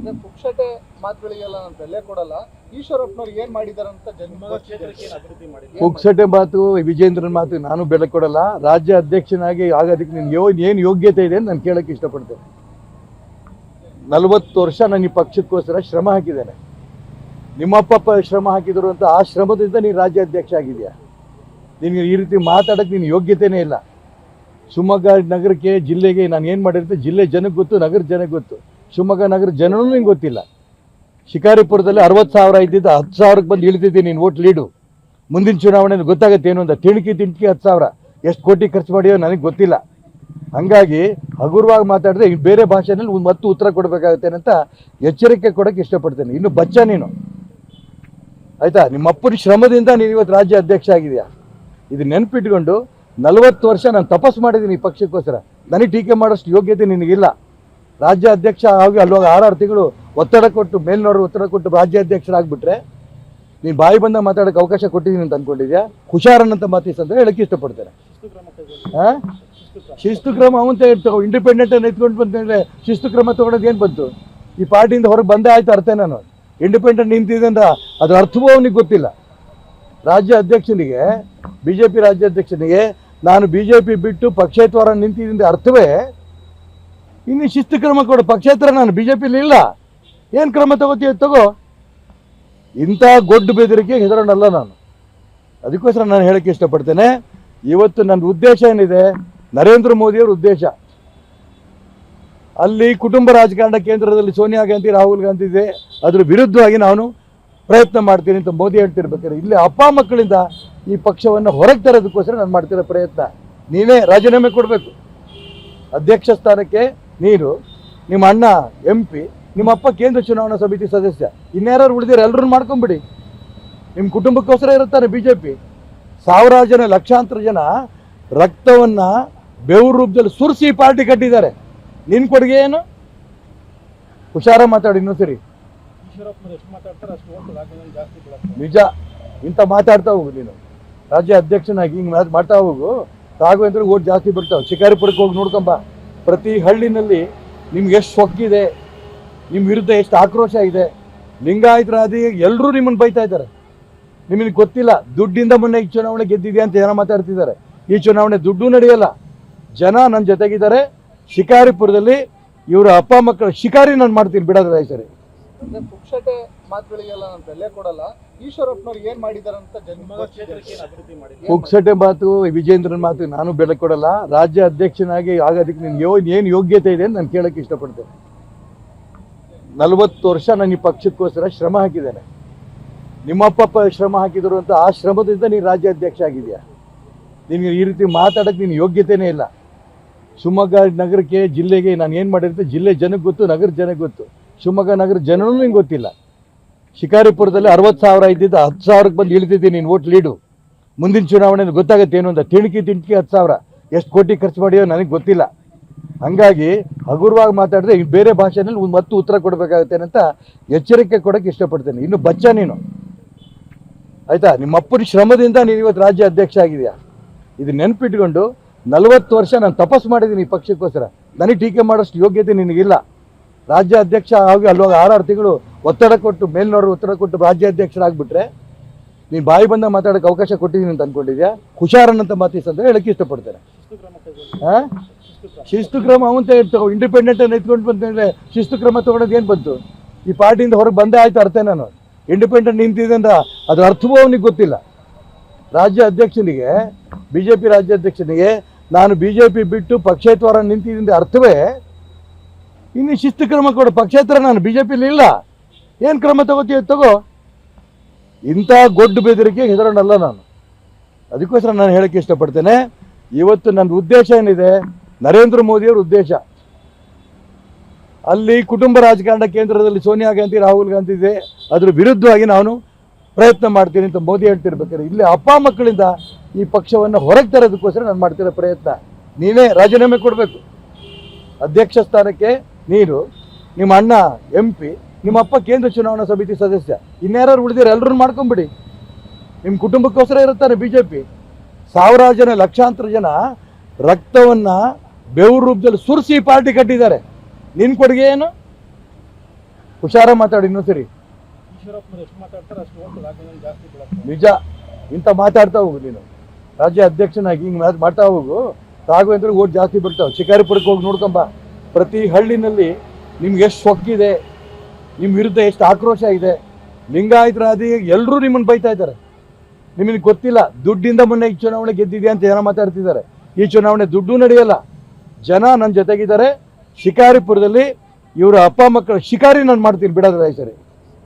ಅಂದ್ರೆ ಪುಕ್ಷಟೆ ಮಾತುಗಳಿಗೆಲ್ಲ ನಾನು ಬೆಲೆ ಕೊಡಲ್ಲ ಈಶ್ವರಪ್ಪನವ್ರು ಏನ್ ಮಾಡಿದಾರೆ ಅಂತ ಜನ್ಮ ಪುಕ್ಷಟೆ ಮಾತು ವಿಜೇಂದ್ರನ್ ಮಾತು ನಾನು ಬೆಲೆ ಕೊಡಲ್ಲ. ರಾಜ್ಯ ಅಧ್ಯಕ್ಷನಾಗಿ ಆಗೋದಕ್ಕೆ ನಿನ್ಗೆ ಯೋ ಏನು ಯೋಗ್ಯತೆ ಇದೆ ಅಂತ ನಾನು ಕೇಳಕ್ಕೆ ಇಷ್ಟಪಡ್ತೇನೆ. ನಲವತ್ತು ವರ್ಷ ನಾನು ಈ ಪಕ್ಷಕ್ಕೋಸ್ಕರ ಶ್ರಮ ಹಾಕಿದ್ದೇನೆ. ನಿಮ್ಮಪ್ಪ ಶ್ರಮ ಹಾಕಿದ್ರು ಅಂತ ಆ ಶ್ರಮದಿಂದ ನೀನು ರಾಜ್ಯ ಅಧ್ಯಕ್ಷ ಆಗಿದೆಯಾ ನಿನಗೆ ಈ ರೀತಿ ಮಾತಾಡೋಕ್ಕೆ ನೀನು ಯೋಗ್ಯತೆಯೇ ಇಲ್ಲ. ಶಿವಮೊಗ್ಗ ನಗರಕ್ಕೆ ಜಿಲ್ಲೆಗೆ ನಾನು ಏನು ಮಾಡಿರ್ತೀನಿ ಜಿಲ್ಲೆ ಜನಕ್ಕೆ ಗೊತ್ತು ನಗರ ಜನಕ್ಕೆ ಗೊತ್ತು. ಶಿವಮೊಗ್ಗ ನಗರ ಜನರು ನಿಂಗೆ ಗೊತ್ತಿಲ್ಲ. ಶಿಕಾರಿಪುರದಲ್ಲಿ ಅರವತ್ತು ಸಾವಿರ ಇದ್ದಿದ್ದು ಹತ್ತು ಸಾವಿರಕ್ಕೆ ಬಂದು ಇಳಿದಿದ್ದೀನಿ ನೀನು ಓಟ್ ಲೀಡು. ಮುಂದಿನ ಚುನಾವಣೆ ಗೊತ್ತಾಗುತ್ತೆ ಏನು ಅಂತ. ತಿಣಕಿ ತಿಂಟ್ಕಿ ಹತ್ತು ಸಾವಿರ. ಎಷ್ಟು ಕೋಟಿ ಖರ್ಚು ಮಾಡಿಯೋ ನನಗೆ ಗೊತ್ತಿಲ್ಲ. ಹಾಗಾಗಿ ಹಗುರವಾಗಿ ಮಾತಾಡಿದ್ರೆ ಬೇರೆ ಭಾಷೆನಲ್ಲಿ ಒಂದು ಮತ್ತು ಉತ್ತರ ಕೊಡಬೇಕಾಗುತ್ತೆ ಅಂತ ಎಚ್ಚರಿಕೆ ಕೊಡೋಕ್ಕೆ ಇಷ್ಟಪಡ್ತೇನೆ. ಇನ್ನು ಬಚ್ಚ ನೀನು. ಆಯಿತಾ? ನಿಮ್ಮ ಅಪ್ಪನ ಶ್ರಮದಿಂದ ನೀನು ಇವತ್ತು ರಾಜ್ಯ ಅಧ್ಯಕ್ಷ ಆಗಿದೆಯಾ? ಇದು ನೆನಪಿಟ್ಕೊಂಡು ನಲವತ್ತು ವರ್ಷ ನಾನು ತಪಸ್ಸು ಮಾಡಿದ್ದೀನಿ ಈ ಪಕ್ಷಕ್ಕೋಸ್ಕರ. ನನಗೆ ಟೀಕೆ ಮಾಡೋಷ್ಟು ಯೋಗ್ಯತೆ ನಿನಗಿಲ್ಲ. ರಾಜ್ಯ ಅಧ್ಯಕ್ಷ ಆಗಿ ಅಲ್ಲೋಗಿ ಆರಾರು ತಿಂಗಳು ಒತ್ತಡ ಕೊಟ್ಟು ಮೇಲ್ನೋರು ಒತ್ತಡ ಕೊಟ್ಟು ರಾಜ್ಯ ಅಧ್ಯಕ್ಷರಾಗ್ಬಿಟ್ರೆ ನೀನು ಬಾಯಿ ಬಂದ ಮಾತಾಡೋಕೆ ಅವಕಾಶ ಕೊಟ್ಟಿದ್ದೀನಿ ಅಂತ ಅಂದ್ಕೊಂಡಿದ್ಯಾ ಹುಷಾರನ್ನಂತ ಮಾತೀಸ್ ಅಂತ ಹೇಳಕ್ಕೆ ಇಷ್ಟಪಡ್ತೇನೆ. ಹಾಂ ಶಿಸ್ತು ಕ್ರಮ ಅವಂತ ಇಂಡಿಪೆಂಡೆಂಟ್ ಇಂಡಿಪೆಂಡೆಂಟ್ ಎತ್ಕೊಂಡು ಬಂತಂದ್ರೆ ಶಿಸ್ತು ಕ್ರಮ ತಗೊಳೋದು ಏನು ಬಂತು? ಈ ಪಾರ್ಟಿಯಿಂದ ಹೊರಗೆ ಬಂದೇ ಆಯ್ತು ಅರ್ಥ ನಾನು ಇಂಡಿಪೆಂಡೆಂಟ್ ನಿಂತಿದೆ ಅಂತ ಅದ್ರ ಅರ್ಥವೂ ಅವನಿಗೆ ಗೊತ್ತಿಲ್ಲ. ರಾಜ್ಯ ಅಧ್ಯಕ್ಷನಿಗೆ ಬಿ ಜೆ ಪಿ ರಾಜ್ಯಾಧ್ಯಕ್ಷನಿಗೆ ನಾನು ಬಿ ಜೆ ಪಿ ಬಿಟ್ಟು ಪಕ್ಷೇತ್ವರ ನಿಂತಿದ್ದ ಅರ್ಥವೇ ಇನ್ನು ಶಿಸ್ತು ಕ್ರಮ ಕೊಡು. ಪಕ್ಷೇತರ ನಾನು ಬಿ ಜೆ ಇಲ್ಲ. ಏನು ಕ್ರಮ ತಗೋತೀಯ ತಗೋ. ಇಂಥ ಗೊಡ್ಡು ಬೆದರಿಕೆ ಹೆದರೋಣಲ್ಲ ನಾನು. ಅದಕ್ಕೋಸ್ಕರ ನಾನು ಹೇಳಕ್ಕೆ ಇಷ್ಟಪಡ್ತೇನೆ. ಇವತ್ತು ನನ್ನ ಉದ್ದೇಶ ಏನಿದೆ? ನರೇಂದ್ರ ಮೋದಿಯವ್ರ ಉದ್ದೇಶ. ಅಲ್ಲಿ ಕುಟುಂಬ ರಾಜಕಾರಣ ಕೇಂದ್ರದಲ್ಲಿ ಸೋನಿಯಾ ಗಾಂಧಿ, ರಾಹುಲ್ ಗಾಂಧಿ ಇದೆ. ಅದ್ರ ವಿರುದ್ಧವಾಗಿ ನಾನು ಪ್ರಯತ್ನ ಮಾಡ್ತೀನಿ ಅಂತ ಮೋದಿ ಹೇಳ್ತಿರ್ಬೇಕಾದ್ರೆ. ಇಲ್ಲಿ ಅಪ್ಪ ಮಕ್ಕಳಿಂದ ಈ ಪಕ್ಷವನ್ನು ಹೊರಗೆ ತರೋದಕ್ಕೋಸ್ಕರ ನಾನು ಮಾಡ್ತಿರೋ ಪ್ರಯತ್ನ. ನೀನೇ ರಾಜೀನಾಮೆ ಕೊಡಬೇಕು. ಅಧ್ಯಕ್ಷ ಸ್ಥಾನಕ್ಕೆ ನೀನು ನಿಮ್ಮ ಅಣ್ಣ ಎಂ ಪಿ ನಿಮ್ಮಪ್ಪ ಕೇಂದ್ರ ಚುನಾವಣಾ ಸಮಿತಿ ಸದಸ್ಯ. ಇನ್ಯಾರು ಉಳಿದಿರ ಎಲ್ಲರೂ ಮಾಡ್ಕೊಂಬಿಡಿ. ನಿಮ್ಮ ಕುಟುಂಬಕ್ಕೋಸ್ಕರ ಇರುತ್ತಾರೆ ಬಿ ಜೆ ಪಿ ಸಾವಿರಾರು ಜನ, ಲಕ್ಷಾಂತರ ಜನ ರಕ್ತವನ್ನು ಬೆವರು ರೂಪದಲ್ಲಿ ಸುರಿಸಿ ಪಾರ್ಟಿ ಕಟ್ಟಿದ್ದಾರೆ. ನಿನ್ನ ಕೊಡುಗೆ ಏನು? ಹುಷಾರ ಮಾತಾಡಿ ಇನ್ನೊಂದು ಸರಿ. ಈಶ್ವರಪ್ಪನವ್ರು ಎಷ್ಟು ಮಾತಾಡ್ತಾರೆ ಅಷ್ಟು ಓಟ್ ರಾಜ್ಯದಲ್ಲಿ ಜಾಸ್ತಿ ಬೀಳುತ್ತೆ ನಿಜ. ಇಂಥ ಮಾತಾಡ್ತಾ ಹೋಗು ನೀನು. ರಾಜ್ಯ ಅಧ್ಯಕ್ಷನಾಗಿ ಹಿಂಗೆ ಮಾಡ್ತಾ ಹೋಗು. ರಾಘವೇಂದ್ರ ಓಟ್ ಜಾಸ್ತಿ ಬರ್ತಾವೆ. ಶಿಕಾರಿಪುರಕ್ಕೆ ಹೋಗಿ ನೋಡ್ಕೊಂಬ. ಪ್ರತಿ ಹಳ್ಳಿನಲ್ಲಿ ನಿಮ್ಗೆ ಎಷ್ಟು ಸೊಕ್ಕಿದೆ ನಿಮ್ಮ ವಿರುದ್ಧ ಎಷ್ಟು ಆಕ್ರೋಶ ಇದೆ, ಲಿಂಗಾಯತರಾದಿ ಎಲ್ಲರೂ ನಿಮ್ಮನ್ನು ಬೈತಾ ಇದ್ದಾರೆ. ನಿಮಗೆ ಗೊತ್ತಿಲ್ಲ, ದುಡ್ಡಿಂದ ಮೊನ್ನೆ ಈ ಚುನಾವಣೆ ಗೆದ್ದಿದೆ ಅಂತ ಜನ ಮಾತಾಡ್ತಿದ್ದಾರೆ. ಈ ಚುನಾವಣೆ ದುಡ್ಡು ನಡೆಯಲ್ಲ. ಜನ ನನ್ನ ಜೊತೆಗಿದ್ದಾರೆ. ಶಿಕಾರಿಪುರದಲ್ಲಿ ಇವರ ಅಪ್ಪ ಮಕ್ಕಳ ಶಿಕಾರಿ ನಾನು ಮಾಡ್ತೀನಿ ಬಿಡೋದ್ರ ಸರಿ. ಅಂದ್ರೆ ಪುಕ್ಷಟೆ ಮಾತುಗಳಿಗೆಲ್ಲ ನಾನು ಬೆಲೆ ಕೊಡಲ್ಲ ಈಶ್ವರಪ್ಪನವ್ರು ಏನ್ ಮಾಡಿದಾರೆ ಅಂತ ಜನ ಪುಕ್ಸಟೆ ಮಾತು ವಿಜೇಂದ್ರನ್ ಮಾತು ನಾನು ಬೆಲೆ ಕೊಡಲ್ಲ. ರಾಜ್ಯ ಅಧ್ಯಕ್ಷನಾಗಿ ಆಗೋದಕ್ಕೆ ನಿನ್ಗೆ ಯೋ ಏನು ಯೋಗ್ಯತೆ ಇದೆ ಅಂತ ನಾನು ಕೇಳಕ್ಕೆ ಇಷ್ಟಪಡ್ತೇನೆ. ನಲವತ್ತು ವರ್ಷ ನಾನು ಈ ಪಕ್ಷಕ್ಕೋಸ್ಕರ ಶ್ರಮ ಹಾಕಿದ್ದೇನೆ. ನಿಮ್ಮಪ್ಪ ಪ ಶ್ರಮ ಹಾಕಿದ್ರು ಅಂತ ಆ ಶ್ರಮದಿಂದ ನೀನು ರಾಜ್ಯ ಅಧ್ಯಕ್ಷ ಆಗಿದೆಯಾ? ನಿನಗೆ ಈ ರೀತಿ ಮಾತಾಡೋಕ್ಕೆ ನಿನ್ನ ಯೋಗ್ಯತೆಯೇ ಇಲ್ಲ. ಶಿವಮೊಗ್ಗ ನಗರಕ್ಕೆ ಜಿಲ್ಲೆಗೆ ನಾನು ಏನು ಮಾಡಿರ್ತೀನಿ ಜಿಲ್ಲೆ ಜನಕ್ಕೆ ಗೊತ್ತು ನಗರ ಜನಕ್ಕೆ ಗೊತ್ತು. ಶಿವಮೊಗ್ಗ ನಗರ ಜನರು ನಿಂಗೆ ಗೊತ್ತಿಲ್ಲ. ಶಿಕಾರಿಪುರದಲ್ಲಿ ಅರವತ್ತು ಸಾವಿರ ಇದ್ದಿದ್ದು ಹತ್ತು ಸಾವಿರಕ್ಕೆ ಬಂದು ಇಳಿದಿದ್ದೆ ನೀನು ಓಟ್ ಲೀಡು ಮುಂದಿನ ಚುನಾವಣೆ ಗೊತ್ತಾಗುತ್ತೆ ಏನು ಅಂತ ತಿಣಕಿ ತಿಂಟ್ಕಿ ಹತ್ತು ಸಾವಿರ. ಎಷ್ಟು ಕೋಟಿ ಖರ್ಚು ಮಾಡಿಯೋ ನನಗೆ ಗೊತ್ತಿಲ್ಲ. ಹಾಗಾಗಿ ಹಗುರವಾಗಿ ಮಾತಾಡಿದ್ರೆ ಬೇರೆ ಭಾಷೆನಲ್ಲಿ ಮತ್ತೆ ಉತ್ತರ ಕೊಡಬೇಕಾಗುತ್ತೆ ಅಂತ ಎಚ್ಚರಿಕೆ ಕೊಡೋಕೆ ಇಷ್ಟಪಡ್ತೇನೆ. ಇನ್ನು ಬಚ್ಚ ನೀನು. ಆಯಿತಾ? ನಿಮ್ಮ ಅಪ್ಪನ ಶ್ರಮದಿಂದ ನೀನು ಇವತ್ತು ರಾಜ್ಯ ಅಧ್ಯಕ್ಷ ಆಗಿದೆಯಾ? ಇದು ನೆನಪಿಟ್ಕೊಂಡು ನಲವತ್ತು ವರ್ಷ ನಾನು ತಪಸ್ಸು ಮಾಡಿದ್ದೀನಿ ಈ ಪಕ್ಷಕ್ಕೋಸ್ಕರ. ನನಗೆ ಟೀಕೆ ಮಾಡೋಷ್ಟು ಯೋಗ್ಯತೆ ನಿನಗಿಲ್ಲ. ರಾಜ್ಯ ಅಧ್ಯಕ್ಷ ಆಗಿ ಅಲ್ಲೋಗಿ ಆರಾರು ತಿಂಗಳು ಒತ್ತಡ ಕೊಟ್ಟು ಮೇಲ್ನೋರು ಒತ್ತಡ ಕೊಟ್ಟು ರಾಜ್ಯ ಅಧ್ಯಕ್ಷರಾಗ್ಬಿಟ್ರೆ ನೀನು ಬಾಯಿ ಬಂದ ಮಾತಾಡೋಕೆ ಅವಕಾಶ ಕೊಟ್ಟಿದ್ದೀನಿ ಅಂತ ಅಂದ್ಕೊಂಡಿದ್ಯಾ ಹುಷಾರನ್ನಂತ ಮಾತೀಸ್ ಅಂತ ಹೇಳಕ್ಕೆ ಇಷ್ಟಪಡ್ತೇನೆ. ಹಾಂ ಶಿಸ್ತು ಕ್ರಮ ಅವಂತ ಇಂಡಿಪೆಂಡೆಂಟ್ ಇಂಡಿಪೆಂಡೆಂಟ್ ಎತ್ಕೊಂಡು ಬಂತಂದ್ರೆ ಶಿಸ್ತು ಕ್ರಮ ತೊಗೊಂಡೋದು ಏನು ಬಂತು? ಈ ಪಾರ್ಟಿಯಿಂದ ಹೊರಗೆ ಬಂದೇ ಆಯ್ತು ಅರ್ಥ ನಾನು. ಇಂಡಿಪೆಂಡೆಂಟ್ ನಿಂತಿದೆ ಅಂತ ಅದ್ರ ಅರ್ಥವೂ ಅವನಿಗೆ ಗೊತ್ತಿಲ್ಲ. ರಾಜ್ಯ ಅಧ್ಯಕ್ಷನಿಗೆ ಬಿ ಜೆ ಪಿ ರಾಜ್ಯಾಧ್ಯಕ್ಷನಿಗೆ ನಾನು ಬಿ ಜೆ ಪಿ ಬಿಟ್ಟು ಪಕ್ಷೇತ್ವರ ನಿಂತಿದ್ದ ಅರ್ಥವೇ ಇನ್ನು ಶಿಸ್ತು ಕ್ರಮ ಕೊಡು. ಪಕ್ಷೇತರ ನಾನು ಬಿ ಜೆ ಇಲ್ಲ. ಏನು ಕ್ರಮ ತಗೋತೀಯ ತಗೋ. ಇಂಥ ಗೊಡ್ಡು ಬೆದರಿಕೆ ಹೆದರೋಣಲ್ಲ ನಾನು. ಅದಕ್ಕೋಸ್ಕರ ನಾನು ಹೇಳಕ್ಕೆ ಇಷ್ಟಪಡ್ತೇನೆ. ಇವತ್ತು ನನ್ನ ಉದ್ದೇಶ ಏನಿದೆ? ನರೇಂದ್ರ ಮೋದಿಯವ್ರ ಉದ್ದೇಶ. ಅಲ್ಲಿ ಕುಟುಂಬ ರಾಜಕಾರಣ ಕೇಂದ್ರದಲ್ಲಿ ಸೋನಿಯಾ ಗಾಂಧಿ, ರಾಹುಲ್ ಗಾಂಧಿ ಇದೆ. ಅದ್ರ ವಿರುದ್ಧವಾಗಿ ನಾನು ಪ್ರಯತ್ನ ಮಾಡ್ತೀನಿ ಅಂತ ಮೋದಿ ಹೇಳ್ತಿರ್ಬೇಕಾದ್ರೆ. ಇಲ್ಲಿ ಅಪ್ಪ ಮಕ್ಕಳಿಂದ ಈ ಪಕ್ಷವನ್ನು ಹೊರಗೆ ತರೋದಕ್ಕೋಸ್ಕರ ನಾನು ಮಾಡ್ತಿರೋ ಪ್ರಯತ್ನ. ನೀನೇ ರಾಜೀನಾಮೆ ಕೊಡಬೇಕು. ಅಧ್ಯಕ್ಷ ಸ್ಥಾನಕ್ಕೆ ನೀನು ನಿಮ್ಮ ಅಣ್ಣ ಎಂ ಪಿ ನಿಮ್ಮಪ್ಪ ಕೇಂದ್ರ ಚುನಾವಣಾ ಸಮಿತಿ ಸದಸ್ಯ ಇನ್ಯಾರು ಉಳಿದಿರ ಎಲ್ಲರೂ ಮಾಡ್ಕೊಂಬಿಡಿ. ನಿಮ್ಮ ಕುಟುಂಬಕ್ಕೋಸ್ಕರ ಇರುತ್ತಾರೆ ಬಿ ಜೆ ಪಿ ಸಾವಿರಾರು ಜನ, ಲಕ್ಷಾಂತರ ಜನ ರಕ್ತವನ್ನು ಬೆವರು ರೂಪದಲ್ಲಿ ಸುರಿಸಿ ಪಾರ್ಟಿ ಕಟ್ಟಿದ್ದಾರೆ. ನಿನ್ನ ಕೊಡುಗೆ ಏನು? ಹುಷಾರ ಮಾತಾಡಿ, ಇನ್ನೂ ಸರಿ. ನಿಜ, ಇಂಥ ಮಾತಾಡ್ತಾ ಹೋಗು ನೀನು. ರಾಜ್ಯ ಅಧ್ಯಕ್ಷನಾಗಿ ಹಿಂಗೆ ಮಾತಾಡ್ತಾ ಹೋಗು. ರಾಘವೇಂದ್ರ ಓಟ್ ಜಾಸ್ತಿ ಬರ್ತಾವೆ. ಶಿಕಾರಿಪುರಕ್ಕೆ ಹೋಗಿ ನೋಡ್ಕೊಂಬ. ಪ್ರತಿ ಹಳ್ಳಿನಲ್ಲಿ ನಿಮ್ಗೆ ಎಷ್ಟು ಸೊಕ್ಕಿದೆ ನಿಮ್ಮ ವಿರುದ್ಧ ಎಷ್ಟು ಆಕ್ರೋಶ ಇದೆ, ಲಿಂಗಾಯತರಾದಿ ಎಲ್ಲರೂ ನಿಮ್ಮನ್ನು ಬೈತಾ ಇದ್ದಾರೆ. ನಿಮಗೆ ಗೊತ್ತಿಲ್ಲ, ದುಡ್ಡಿಂದ ಮೊನ್ನೆ ಈ ಚುನಾವಣೆ ಗೆದ್ದಿದೆ ಅಂತ ಜನ ಮಾತಾಡ್ತಿದ್ದಾರೆ. ಈ ಚುನಾವಣೆ ದುಡ್ಡು ನಡೆಯಲ್ಲ. ಜನ ನನ್ನ ಜೊತೆಗಿದ್ದಾರೆ. ಶಿಕಾರಿಪುರದಲ್ಲಿ ಇವರ ಅಪ್ಪ ಮಕ್ಕಳ ಶಿಕಾರಿ ನಾನು ಮಾಡ್ತೀನಿ ಬಿಡೋದ್ರೆ ಸರಿ.